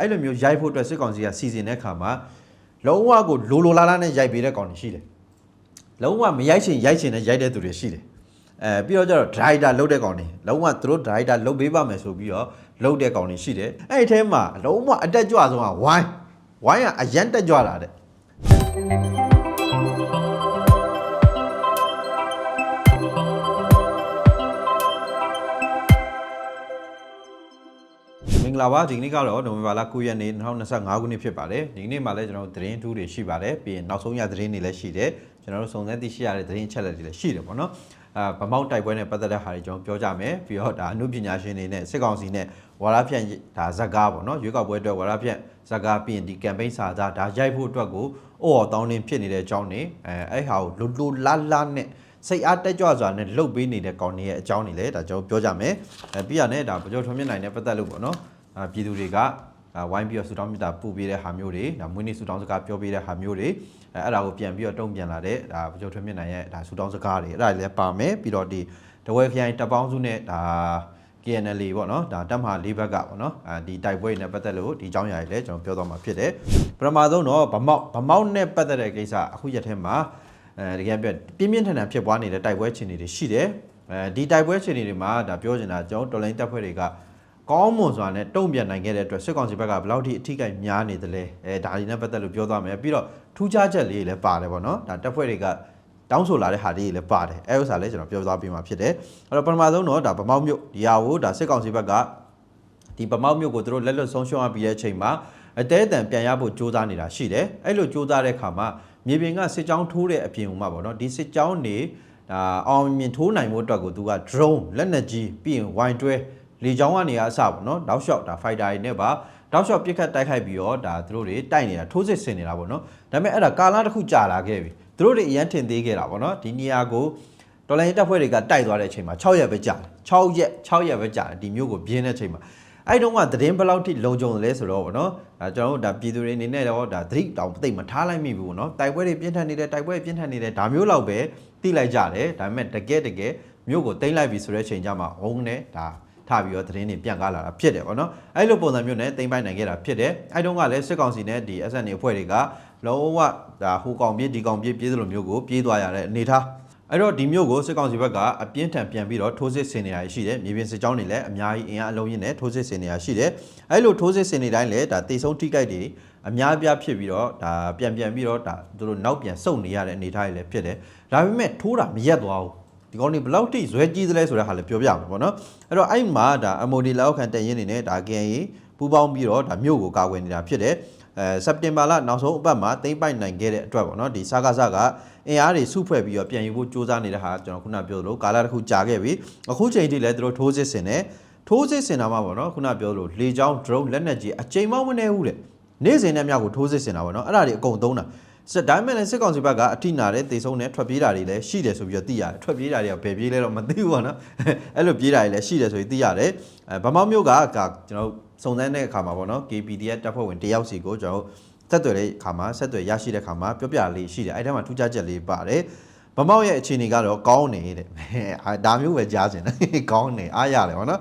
အဲ့လိုမျိုးရိုက်ဖို့အတွက်စစ်ကောင်စီကစီစဉ်တဲ့ခါမှာလုံးဝကိုလိုလိုလားလားနဲ့ရိုက်ပေးတဲ့ကောင်တွေရှိတယ်လုံးဝမရိုက်ချင်ရိုက်ချင်နဲ့ရိုက်တဲ့သူတွေရှိတယ်အဲပြီးတော့ကျတော့ driver လုတ်တဲ့ကောင်တွေလုံးဝသူတို့ driver လုတ်ပေးပါမယ်ဆိုပြီးတော့လုတ်တဲ့ကောင်တွေရှိတယ်အဲ့ဒီထဲမှာလုံးဝအတက်ကြွဆုံးကဝိုင်းဝိုင်းကအရန်တက်ကြွလာတဲ့ ဂလာပါဒီကနေ့ကတော့နိုဝင်ဘာလ9ရက်နေ့2025ခုနှစ်ဖြစ်ပါတယ်ဒီကနေ့မှာလည်းကျွန်တော်တို့သတင်းထူးတွေရှိပါတယ်ပြီးရင်နောက်ဆုံးရသတင်းတွေလည်းရှိတယ်ကျွန်တော်တို့စုံစမ်းသိရှိရတဲ့သတင်းအချက်အလက်တွေလည်းရှိတယ်ပေါ့နော်အာဗမောက်တိုက်ပွဲနဲ့ပတ်သက်တဲ့ဟာတွေကျွန်တော်ပြောကြမယ်ပြီးတော့ဒါအမှုပညာရှင်တွေနဲ့စစ်ကောင်စီနဲ့ဝါရဖြန့်ဒါဇက်ကားပေါ့နော်ရွေးကောက်ပွဲအတွက်ဝါရဖြန့်ဇက်ကားပြီးရင်ဒီ campaign စာသားဒါရိုက်ဖို့အတွက်ကိုအော်အော်တောင်းတင်းဖြစ်နေတဲ့အကြောင်းနေအဲအဲ့ဟာကိုလူလူလာလာနဲ့စိတ်အားတက်ကြွစွာနဲ့လှုပ်ပေးနေတဲ့ကောင်တွေရဲ့အကြောင်းတွေလည်းဒါကျွန်တော်ပြောကြမယ်အဲပြီးရနဲ့ဒါဗကြိုထွန်းမြင့်နိုင်တဲ့ပတ်သက်လို့ပေါ့နော်အာ ပြည်သူတွေကအာဝိုင်းပြီးတော့ဆူတောင်းမြတ်တာပို့ပေးတဲ့ဟာမျိုးတွေဒါမွေးနေ့ဆူတောင်းစကားပြောပေးတဲ့ဟာမျိုးတွေအဲအဲ့ဒါကိုပြန်ပြီးတော့တုံ့ပြန်လာတဲ့ဒါဗကြုံထွန်းမြင့်နိုင်ရဲ့ဒါဆူတောင်းစကားတွေအဲ့ဒါတွေလည်းပါမယ်ပြီးတော့ဒီတဝဲခရိုင်တပ်ပေါင်းစုနဲ့ဒါ KNL ပေါ့နော်ဒါတပ်မဟာ၄ဘက်ကပေါ့နော်အာဒီတိုက်ပွဲတွေနဲ့ပတ်သက်လို့ဒီအကြောင်းအရာတွေလည်းကျွန်တော်ပြောသွားမှာဖြစ်တယ်ပထမဆုံးတော့ဗမောက်ဗမောက်နဲ့ပတ်သက်တဲ့ကိစ္စအခုရက်ထဲမှာအဲတကယ်ပြပြင်းပြင်းထန်ထန်ဖြစ်ပွားနေတဲ့တိုက်ပွဲခြေအနေတွေရှိတယ်အဲဒီတိုက်ပွဲခြေအနေတွေမှာဒါပြောချင်တာကျွန်တော်တော်လိုင်းတပ်ဖွဲ့တွေက ကောင်းမွန်စွာနဲ့တုံ့ပြန်နိုင်ခဲ့တဲ့အတွက်စစ်ကောင်စီဘက်ကဘယ်လောက်ထိအထိကိများနေသလဲအဲဒါဒီနဲ့ပတ်သက်လို့ပြောသွားမယ်ပြီးတော့ထူးခြားချက်လေးတွေလည်းပါတယ်ပေါ့နော်ဒါတပ်ဖွဲ့တွေကတောင်းဆိုလာတဲ့ဟာလေးတွေလည်းပါတယ်အဲဥစ္စာလည်းကျွန်တော်ပြောသွားပေးမှာဖြစ်တယ်အဲ့တော့ပထမဆုံးတော့ဒါဗမောက်မြို့ဒီဟာကိုဒါစစ်ကောင်စီဘက်ကဒီဗမောက်မြို့ကိုသူတို့လက်လွတ်ဆုံးရှုံးရပြီးတဲ့အချိန်မှာအတဲအတန်ပြန်ရဖို့စ조사နေတာရှိတယ်အဲ့လိုစ조사တဲ့ခါမှာမြေပြင်ကစစ်ကြောင်းထိုးတဲ့အပြင်မှာပေါ့နော်ဒီစစ်ကြောင်းတွေဒါအောင်မြင်ထိုးနိုင်ဖို့အတွက်ကိုသူက drone လက်နက်ကြီးပြီးရင် wine တွဲ လေချောင်းကနေအစပေါ့နော်တောက်လျှောက်ဒါ fighter တွေနဲ့ပါတောက်လျှောက်ပြစ်ခတ်တိုက်ခိုက်ပြီးတော့ဒါသူတို့တွေတိုက်နေတာထိုးစစ်ဆင်နေတာပေါ့နော်ဒါပေမဲ့အဲ့ဒါကာလတစ်ခုကြာလာခဲ့ပြီသူတို့တွေအရန်ထင်သေးခဲ့တာပေါ့နော်ဒီနေရာကိုတော်လိုင်းတပ်ဖွဲ့တွေကတိုက်သွားတဲ့အချိန်မှာ6ရက်ပဲကြာတယ်6ရက်6ရက်ပဲကြာတယ်ဒီမျိုးကိုပြင်းတဲ့အချိန်မှာအဲ့တုန်းကသတင်းဘယ်လောက်ထိလုံခြုံတယ်လဲဆိုတော့ဗောနော်ဒါကျွန်တော်တို့ဒါပြည်သူတွေအနေနဲ့တော့ဒါသတိတောင်သိမ့်မထားလိုက်မိဘူးဗောနော်တိုက်ပွဲတွေပြင်းထန်နေတယ်တိုက်ပွဲပြင်းထန်နေတယ်ဒါမျိုးလောက်ပဲသိလိုက်ကြတယ်ဒါပေမဲ့တကယ်တကယ်မျိုးကိုသိမ့်လိုက်ပြီဆိုတဲ့အချိန်ကျမှဝုန်းနဲ့ဒါ ထပြီးတော့သတင်းတွေပြန်ကားလာတာဖြစ်တယ်ဗောနော်အဲ့လိုပုံစံမျိုးနဲ့တင်ပိုင်နိုင်ခဲ့တာဖြစ်တယ်အဲ့တုန်းကလည်းစစ်ကောင်စီနဲ့ဒီ SN အဖွဲ့တွေကလုံးဝဒါဟိုကောင်ပြေးဒီကောင်ပြေးပြေးသလိုမျိုးကိုပြေးသွားရတဲ့အနေထားအဲ့တော့ဒီမျိုးကိုစစ်ကောင်စီဘက်ကအပြင်းထန်ပြန်ပြီးတော့ထိုးစစ်ဆင်နေရရှိတယ်မြေပြင်စစ်ကြောင်းတွေလည်းအများကြီးအင်အားအလုံးရင်းနဲ့ထိုးစစ်ဆင်နေရရှိတယ်အဲ့လိုထိုးစစ်ဆင်နေတိုင်းလည်းဒါတေဆုံးထိကြိုက်တွေအများအပြားဖြစ်ပြီးတော့ဒါပြန်ပြန်ပြီးတော့ဒါသူတို့နောက်ပြန်စုံနေရတဲ့အနေထားတွေလည်းဖြစ်တယ်ဒါပေမဲ့ထိုးတာမရက်သွားဘူး ဒီကောင်တွေဘယ်လောက်ထိဇွဲကြီးသလဲဆိုတဲ့ဟာလည်းပြောပြမှာပေါ့နော်အဲ့တော့အဲ့မှာဒါ MOD လောက်ခံတက်ရင်နေနဲ့ဒါ KNA ပူးပေါင်းပြီးတော့ဒါမြို့ကိုကာကွယ်နေတာဖြစ်တယ်အဲစက်တင်ဘာလနောက်ဆုံးအပတ်မှာသိမ့်ပိုက်နိုင်ခဲ့တဲ့အတွက်ပေါ့နော်ဒီစကားစကအင်အားတွေစုဖွဲ့ပြီးတော့ပြန်ယူဖို့စူးစမ်းနေတဲ့ဟာကျွန်တော်ခုနပြောသလိုကာလတစ်ခုကြာခဲ့ပြီအခုချိန်ထိလည်းသူတို့ထိုးစစ်ဆင်နေထိုးစစ်ဆင်တာမှပေါ့နော်ခုနပြောသလိုလေချောင်း drone လက်နက်ကြီးအချိန်မောင်းမနေဘူးတဲ့နေ့စဉ်နဲ့မြောက်ကိုထိုးစစ်ဆင်တာပေါ့နော်အဲ့ဒါတွေအကုန်သုံးတာ စစ်တိုင်းမဲ့လည်းစစ်ကောင်စီဘက်ကအထိနာတဲ့တေဆုံးနဲ့ထွက်ပြေးတာတွေလည်းရှိတယ်ဆိုပြီးတော့သိရတယ်ထွက်ပြေးတာတွေကဘယ်ပြေးလဲတော့မသိဘူးပေါ့နော်အဲ့လိုပြေးတာတွေလည်းရှိတယ်ဆိုပြီးသိရတယ်အဲဗမောက်မျိုးကကကျွန်တော်စုံစမ်းတဲ့အခါမှာပေါ့နော် KPDF တပ်ဖွဲ့ဝင်တယောက်စီကိုကျွန်တော်ဆက်သွယ်တဲ့အခါမှာဆက်သွယ်ရရှိတဲ့အခါမှာပြောပြလေးရှိတယ်အဲ့ထဲမှာထူးခြားချက်လေးပါတယ်ဗမောက်ရဲ့အခြေအနေကတော့ကောင်းနေတဲ့အာဒါမျိုးပဲကြားစင်တယ်ကောင်းနေအားရတယ်ပေါ့နော်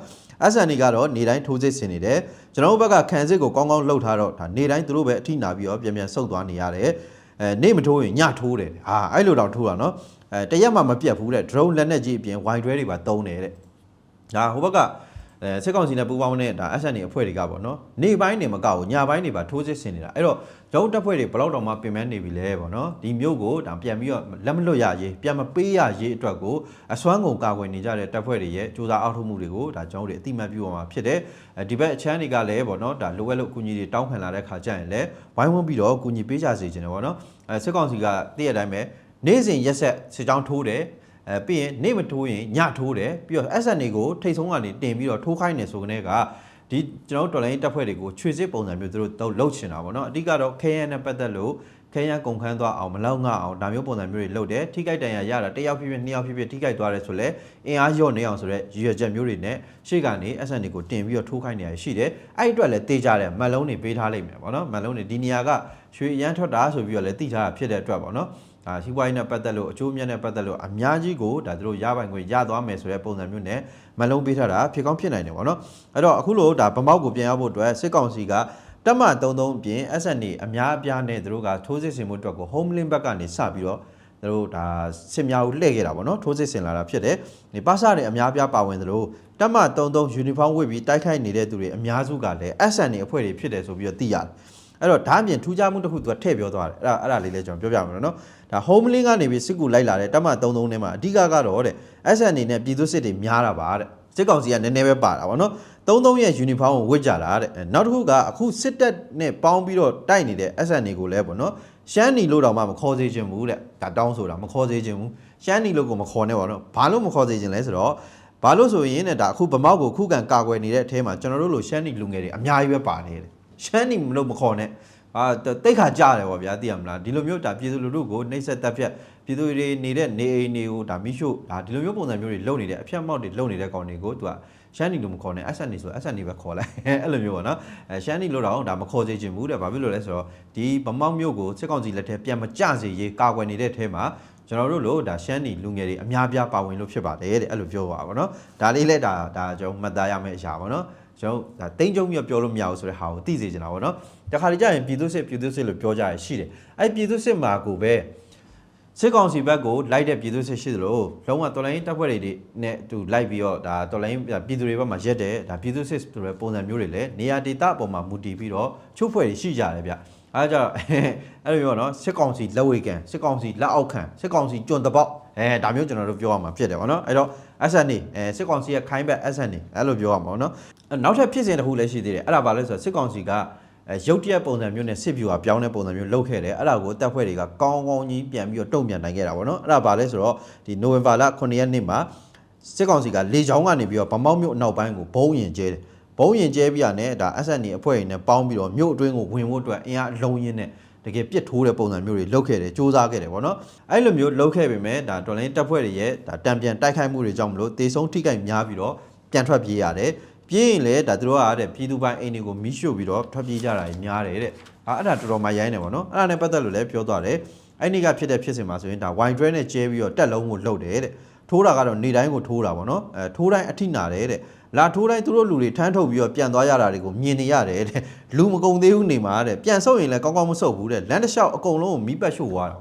SND ကတော့နေတိုင်းထိုးစစ်ဆင်နေတယ်ကျွန်တော်တို့ဘက်ကခံစစ်ကိုကောင်းကောင်းလှုပ်ထားတော့ဒါနေတိုင်းသူတို့ပဲအထိနာပြီးတော့ပြန်ပြန်ဆုတ်သွားနေရတယ် အဲနေမထိုးရင်ညထိုးတယ်ဟာအဲ့လိုတော့ထိုးတာနော်အဲတရက်မှမပြတ်ဘူးတဲ့ drone လက်နက်ကြီးအပြင်ဝိုင်တွဲတွေပါတုံးတယ်တဲ့ဒါဟိုဘက်က အဲစစ်ကောင်စီနဲ့ပူးပေါင်းတဲ့ဒါ SND အဖွဲ့တွေကပေါ့နော်နေပိုင်းနေမကောက်ဘူးညပိုင်းနေပါထိုးစစ်ဆင်နေတာအဲ့တော့ရုံးတပ်ဖွဲ့တွေဘလောက်တော့မှပင်ပန်းနေပြီလဲပေါ့နော်ဒီမျိုးကိုဒါပြန်ပြီးတော့လက်မလွတ်ရရေးပြန်မပေးရရေးအတွက်ကိုအစွမ်းကုန်ကာကွယ်နေကြတဲ့တပ်ဖွဲ့တွေရဲ့စူးစမ်းအောက်ထုတ်မှုတွေကိုဒါကျွန်တော်တို့အတိမတ်ပြုအောင်မှာဖြစ်တယ်အဲဒီဘက်အချမ်းတွေကလည်းပေါ့နော်ဒါလိုအပ်လို့အကူအညီတွေတောင်းခံလာတဲ့ခါကျရင်လည်းဝိုင်းဝန်းပြီးတော့အကူအညီပေးကြစေချင်တယ်ပေါ့နော်အဲစစ်ကောင်စီကတည့်ရတိုင်းပဲနေ့စဉ်ရက်ဆက်စစ်ကြောင်းထိုးတယ် အဲပြီးရင်နေ့မထိုးရင်ညထိုးတယ်ပြီးတော့ SNA ကိုထိတ်ဆုံးကနေတင်ပြီးတော့ထိုးခိုင်းနေဆိုကနေကဒီကျွန်တော်တို့တော်လိုင်းတပ်ဖွဲ့တွေကိုခြွေစစ်ပုံစံမျိုးသူတို့လှုပ်ချင်တာပေါ့နော်အဓိကတော့ KN နဲ့ပတ်သက်လို့ခဲရန်ကုန်ခန်းသွားအောင်မလောက်ငှအောင်ဒါမျိုးပုံစံမျိုးတွေလုပ်တယ်ထိခိုက်တန်ရာရတာတစ်ယောက်ဖြစ်ဖြစ်နှစ်ယောက်ဖြစ်ဖြစ်ထိခိုက်သွားတယ်ဆိုလဲအင်အားလျော့နေအောင်ဆိုတော့ရည်ရွယ်ချက်မျိုးတွေနဲ့ရှေ့ကနေ SND ကိုတင်ပြီးတော့ထိုးခိုင်းနေရရှိတယ်အဲ့အတွက်လည်းတေးကြတယ်မက်လုံးတွေပေးထားလိုက်မယ်ပေါ့နော်မက်လုံးတွေဒီနေရာကရွှေရန်ထွက်တာဆိုပြီးတော့လည်းသိထားတာဖြစ်တဲ့အတွက်ပေါ့နော် ဒါစီးပွားရေးနဲ့ပတ်သက်လို့အကျိုးမြတ်နဲ့ပတ်သက်လို့အများကြီးကိုဒါတို့ရပိုင်ခွင့်ရသွားမယ်ဆိုတဲ့ပုံစံမျိုးနဲ့မလုံးပေးထားတာဖြစ်ကောင်းဖြစ်နိုင်တယ်ပေါ့နော်အဲ့တော့အခုလို့ဒါဗမောက်ကိုပြန်ရဖို့အတွက်စစ်ကောင်စီကတက်မ33အပြင် SNA အများအပြားနဲ့သူတို့ကထိုးစစ်ဆင်မှုအတွက်ကို home link ဘက်ကနေစပြီးတော့သူတို့ဒါစစ်များကိုလှည့်ခဲ့တာပေါ့နော်ထိုးစစ်ဆင်လာတာဖြစ်တယ်ဒီပါစာတွေအများအပြားပါဝင်သလိုတက်မ33 uniform ဝတ်ပြီးတိုက်ခိုက်နေတဲ့သူတွေအများစုကလည်း SNA အဖွဲ့တွေဖြစ်တယ်ဆိုပြီးတော့သိရတယ်အဲ့တော့ဒါအပြင်ထူးခြားမှုတစ်ခုသူကထည့်ပြောသွားတယ်အဲ့ဒါအဲ့ဒါလေးလည်းကျွန်တော်ပြောပြမယ်နော် ဒါ home link ကနေပြီးစစ်ကူလိုက်လာတဲ့တက်မ33နဲ့မှာအဓိကကတော့တဲ့ SNA နဲ့ပြည်သူစစ်တွေများတာပါတဲ့စစ်ကောင်စီကနည်းနည်းပဲပါတာပေါ့နော်33ရဲ့ uniform ကိုဝတ်ကြတာတဲ့အဲနောက်တစ်ခုကအခုစစ်တပ်နဲ့ပေါင်းပြီးတော့တိုက်နေတဲ့ SNA ကိုလည်းပေါ့နော်ရှမ်းနီလို့တော့မှမခေါ်စေချင်ဘူးတဲ့ဒါတောင်းဆိုတာမခေါ်စေချင်ဘူးရှမ်းနီလို့ကိုမခေါ်နဲ့ပေါ့နော်ဘာလို့မခေါ်စေချင်လဲဆိုတော့ဘာလို့ဆိုရင်တဲ့ဒါအခုဗမောက်ကိုခုခံကာကွယ်နေတဲ့အထဲမှာကျွန်တော်တို့လိုရှမ်းနီလူငယ်တွေအများကြီးပဲပါနေတယ်ရှမ်းနီမလို့မခေါ်နဲ့ အာတိတ်ခါကြတယ်ပေါ့ဗျာသိရမလားဒီလိုမျိုးဒါပြည်သူလူထုကိုနှိပ်စက်တပ်ဖြတ်ပြည်သူတွေနေတဲ့နေအိမ်တွေကိုဒါမိရှုဒါဒီလိုမျိုးပုံစံမျိုးတွေလုပ်နေတဲ့အဖျက်မောက်တွေလုပ်နေတဲ့ကောင်တွေကိုသူကရှမ်းနီလို့မခေါ်နဲ့ SN နေဆို SN နေပဲခေါ်လိုက်အဲ့လိုမျိုးပေါ့နော်အဲရှမ်းနီလို့တော့ဒါမခေါ်စေချင်ဘူးတဲ့ဘာဖြစ်လို့လဲဆိုတော့ဒီဗမောက်မျိုးကိုစစ်ကောင်စီလက်ထဲပြန်မကြစေရေးကာကွယ်နေတဲ့ထဲမှာကျွန်တော်တို့လို့ဒါရှမ်းနီလူငယ်တွေအများပြားပါဝင်လို့ဖြစ်ပါတယ်တဲ့အဲ့လိုပြောပါပါတော့ဒါလေးလဲဒါဒါကျွန်တော်မှတ်သားရမယ့်အရာပါတော့ ကျွန်တော်ဒါတိမ့်ကြုံမြပြောလို့မရဘူးဆိုတဲ့ဟာကိုသိစေချင်တာပေါ့နော်တခါတလေကြာရင်ပြည်သူစစ်ပြည်သူစစ်လို့ပြောကြရရှိတယ်အဲ့ပြည်သူစစ်မှာကိုပဲစစ်ကောင်စီဘက်ကိုလိုက်တဲ့ပြည်သူစစ်ရှိသလိုလုံးဝတော်လိုင်းတပ်ဖွဲ့တွေနဲ့သူလိုက်ပြီးတော့ဒါတော်လိုင်းပြည်သူတွေဘက်မှာရက်တယ်ဒါပြည်သူစစ်ဆိုတဲ့ပုံစံမျိုးတွေလည်းနေရာဒေသအပေါ်မှာမူတည်ပြီးတော့ချုပ်ဖွဲ့တွေရှိကြတယ်ဗျအဲဒါကြတော့အဲ့လိုမျိုးနော်စစ်ကောင်စီလက်ဝေကန်စစ်ကောင်စီလက်အောက်ခံစစ်ကောင်စီကျွန်းတပေါက်အဲဒါမျိုးကျွန်တော်တို့ပြောရမှာဖြစ်တယ်ဗောနော်အဲ့တော့ SNA အဲစစ်ကောင်စီရဲ့ခိုင်းဘက် SNA အဲ့လိုပြောရမှာဗောနော်နောက်ထပ်ဖြစ်စဉ်တစ်ခုလည်းရှိသေးတယ်အဲ့ဒါဘာလဲဆိုတော့စစ်ကောင်စီကအဲရုပ်တရက်ပုံစံမျိုးနဲ့စစ်ဗျူဟာပြောင်းတဲ့ပုံစံမျိုးလုပ်ခဲ့တယ်အဲ့ဒါကိုတပ်ဖွဲ့တွေကကောင်းကောင်းကြီးပြန်ပြီးတော့တုံ့ပြန်နိုင်ခဲ့တာဗောနော်အဲ့ဒါဘာလဲဆိုတော့ဒီနိုဝင်ဘာလ9ရက်နေ့မှာစစ်ကောင်စီကလေချောင်းကနေပြီးတော့ဗမောက်မြို့အနောက်ပိုင်းကိုဘုံရင်ကျဲတယ်ဘုံရင်ကျဲပြီးရနဲ့ဒါ SNA အဖွဲ့တွေနဲ့ပေါင်းပြီးတော့မြို့အတွင်းကိုဝင်ဖို့အတွက်အင်အားအလုံးရင်းနဲ့ တကယ်ပြစ်ထိုးတဲ့ပုံစံမျိုးတွေလုပ်ခဲ့တယ်စူးစမ်းခဲ့တယ်ဗောနော်အဲ့လိုမျိုးလုပ်ခဲ့ပေမဲ့ဒါတော်လိုင်းတပ်ဖွဲ့တွေရဲ့ဒါတံပြန်တိုက်ခိုက်မှုတွေကြောင့်မလို့တေဆုံးထိခိုက်များပြီးတော့ပြန်ထွက်ပြေးရတယ်ပြေးရင်လည်းဒါသူတို့ကတဲ့ပြည်သူပိုင်းအိမ်တွေကိုမိရှို့ပြီးတော့ထွက်ပြေးကြတာကြီးများတယ်တဲ့အာအဲ့ဒါတော်တော်မှရိုင်းနေဗောနော်အဲ့ဒါနဲ့ပတ်သက်လို့လည်းပြောသွားတယ်အဲ့ဒီကဖြစ်တဲ့ဖြစ်စဉ်မှာဆိုရင်ဒါ wine dry နဲ့ကျဲပြီးတော့တက်လုံးကိုလှုပ်တယ်တဲ့ထိုးတာကတော့နေတိုင်းကိုထိုးတာဗောနော်အဲထိုးတိုင်းအထိနာတယ်တဲ့ လာထိုးတိုင်းသူတို့လူတွေထမ်းထုတ်ပြီးတော့ပြန်သွားရတာတွေကိုမြင်နေရတယ်တဲ့လူမကုံသေးဘူးနေမှာတဲ့ပြန်ဆုပ်ရင်လည်းကောင်းကောင်းမဆုပ်ဘူးတဲ့လမ်းတစ်လျှောက်အကုန်လုံးကိုမိပတ်ရှို့သွားတာ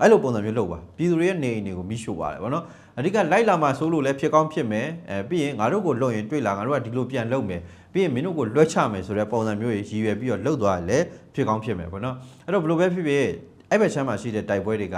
အဲ့လိုပုံစံမျိုးလုပ်ပါပြည်သူတွေရဲ့နေအိမ်တွေကိုမိရှို့ပါတယ်ဗောနော်အဓိကလိုက်လာမှဆိုလို့လည်းဖြစ်ကောင်းဖြစ်မယ်အဲပြီးရင်ငါတို့ကိုလွတ်ရင်တွေ့လာငါတို့ကဒီလိုပြန်လုပ်မယ်ပြီးရင်မင်းတို့ကိုလွှတ်ချမယ်ဆိုတဲ့ပုံစံမျိုးကြီးရည်ရွယ်ပြီးတော့လှုပ်သွားရလဲဖြစ်ကောင်းဖြစ်မယ်ဗောနော်အဲ့တော့ဘယ်လိုပဲဖြစ်ဖြစ်အဲ့ဘက်ချမ်းမှာရှိတဲ့တိုက်ပွဲတွေက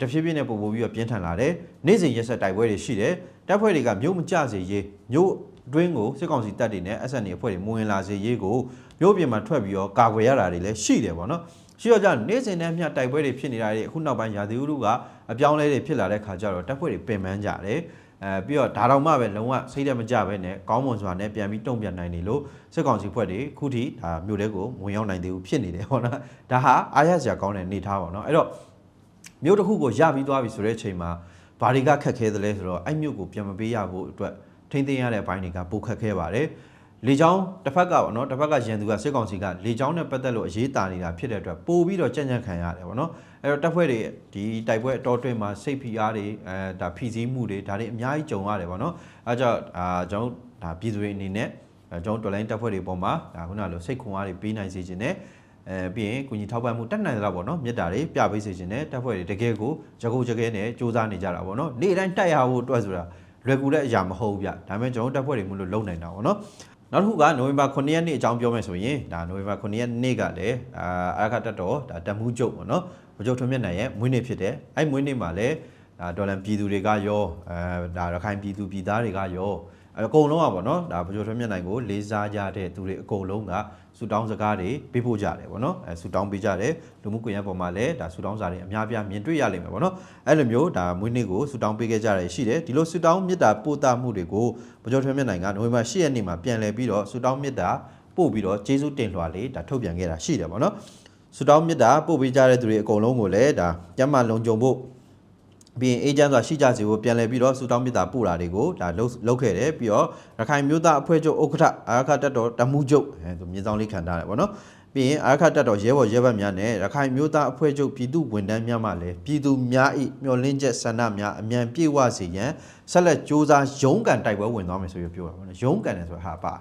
တဖြည်းဖြည်းနဲ့ပို့ပို့ပြီးတော့ပြင်းထန်လာတယ်နေ့စဉ်ရက်ဆက်တိုက်ပွဲတွေရှိတယ်တပ်ဖွဲ့တွေကမြို့မကျစေရေးမြို့ တွင်းကိုစစ်ကောင်စီတပ်တွေနဲ့ SNA အဖွဲ့တွေမဝင်လာစေရေးကိုမြို့ပြင်မှာထွက်ပြီးတော့ကာကွယ်ရတာတွေလည်းရှိတယ်ဗောနော်ရှိတော့ကြနေ့စဉ်နဲ့မျှတိုက်ပွဲတွေဖြစ်နေတာတွေအခုနောက်ပိုင်းရာသီဥတုကအပြောင်းလဲတွေဖြစ်လာတဲ့ခါကျတော့တပ်ဖွဲ့တွေပင်ပန်းကြတယ်အဲပြီးတော့ဒါတော့မှပဲလုံးဝစိတ်တမကြပဲနဲ့ကောင်းမွန်စွာနဲ့ပြန်ပြီးတုံ့ပြန်နိုင်နေလို့စစ်ကောင်စီဖွဲ့တွေခုထိဒါမြို့တဲကိုဝင်ရောက်နိုင်သေးဘူးဖြစ်နေတယ်ဟောနော်ဒါဟာအားရစရာကောင်းတဲ့အနေထားပါတော့အဲ့တော့မြို့တစ်ခုကိုရပြီးသွားပြီဆိုတဲ့အချိန်မှာဘာတွေကခက်ခဲသလဲဆိုတော့အဲ့မြို့ကိုပြန်မပေးရဖို့အတွက် ထိမ့်သိမ်းရတဲ့အပိုင်းတွေကပိုခက်ခဲပါတယ်လေချောင်းတစ်ဖက်ကပေါ့နော်တစ်ဖက်ကရန်သူကစစ်ကောင်စီကလေချောင်းနဲ့ပတ်သက်လို့အရေးတာနေတာဖြစ်တဲ့အတွက်ပို့ပြီးတော့ကြံ့ကြံ့ခံရတယ်ပေါ့နော်အဲ့တော့တပ်ဖွဲ့တွေဒီတိုက်ပွဲအတော်တွင်းမှာစိတ်ဖိအားတွေအဲဒါဖိစီးမှုတွေဒါတွေအများကြီးကြုံရတယ်ပေါ့နော်အဲကြောင့်အာကျွန်တော်ဒါပြည်သူတွေအနေနဲ့အဲကျွန်တော်တော်လိုင်းတပ်ဖွဲ့တွေပေါ်မှာဒါခုနလိုစိတ်ခွန်အားတွေပေးနိုင်စေခြင်းနဲ့အဲပြီးရင်ကုညီထောက်ပံ့မှုတက်နိုင်သလားပေါ့နော်မြစ်တာတွေပြပေးစေခြင်းနဲ့တပ်ဖွဲ့တွေတကယ်ကိုကြကုတ်ကြကဲနဲ့စူးစမ်းနေကြတာပေါ့နော်နေ့တိုင်းတက်ရဖို့အတွက်ဆိုတာ လွယ်ကူတဲ့အရာမဟုတ်ဘူးဗျဒါပေမဲ့ကျွန်တော်တပ်ဖွဲ့တွေမလို့လုံနိုင်တာပေါ့နော်နောက်တစ်ခုကနိုဝင်ဘာ9ရက်နေ့အကြောင်းပြောမယ်ဆိုရင်ဒါနိုဝင်ဘာ9ရက်နေ့ကလည်းအာအာခတ်တော်ဒါတမှုကျုပ်ပေါ့နော်ဘုကျုပ်ထွန်းမြတ်နိုင်ရဲ့မွေးနေ့ဖြစ်တယ်အဲ့မွေးနေ့မှာလည်းဒါဒေါ်လန်ပြည်သူတွေကရောအဲဒါရခိုင်ပြည်သူပြည်သားတွေကရော အကုန်လုံးอ่ะဗောနော်ဒါဘုကျိုထွန်းမြတ်နိုင်ကိုလေးစားကြတဲ့သူတွေအကုန်လုံးကဆူတောင်းစကားတွေပေးဖို့ကြတယ်ဗောနော်အဲဆူတောင်းပေးကြတယ်လူမှုကွန်ရက်ပေါ်မှာလည်းဒါဆူတောင်းစာတွေအများပြားမြင်တွေ့ရလိမ့်မယ်ဗောနော်အဲ့လိုမျိုးဒါမွေးနေ့ကိုဆူတောင်းပေးခဲ့ကြတယ်ရှိတယ်ဒီလိုဆူတောင်းမြတ်တာပို့တာမှုတွေကိုဘုကျိုထွန်းမြတ်နိုင်ကနိုဝင်ဘာ10ရက်နေ့မှာပြန်လည်ပြီးတော့ဆူတောင်းမြတ်တာပို့ပြီးတော့ကျေးဇူးတင်လွှာလေးဒါထုတ်ပြန်ခဲ့တာရှိတယ်ဗောနော်ဆူတောင်းမြတ်တာပို့ပေးကြတဲ့သူတွေအကုန်လုံးကိုလည်းဒါကျမ်းမာလုံခြုံဖို့ ပြီးရင်အေဂျင့်ဆိုတာရှိကြစီကိုပြန်လဲပြီးတော့စူတောင်းမြစ်တာပို့တာတွေကိုဒါလုတ်လုတ်ခဲ့တယ်ပြီးတော့ရခိုင်မျိုးသားအဖွဲ့ချုပ်ဥက္ကဋ္ဌအာခတက်တော်တမှုချုပ်အဲသူမြေဆောင်လေးခံထားတယ်ပေါ့နော်ပြီးရင်အာခတက်တော်ရဲဘော်ရဲဘက်များနဲ့ရခိုင်မျိုးသားအဖွဲ့ချုပ်ပြည်သူဝန်ထမ်းများမှလည်းပြည်သူများ၏မျှော်လင့်ချက်ဆန္ဒများအမြန်ပြည့်ဝစေရန်ဆက်လက်စ조사ရုံးကန်တိုက်ပွဲဝင်သွားမယ်ဆိုပြီးပြောတာပေါ့နော်ရုံးကန်တယ်ဆိုတာဟာပါ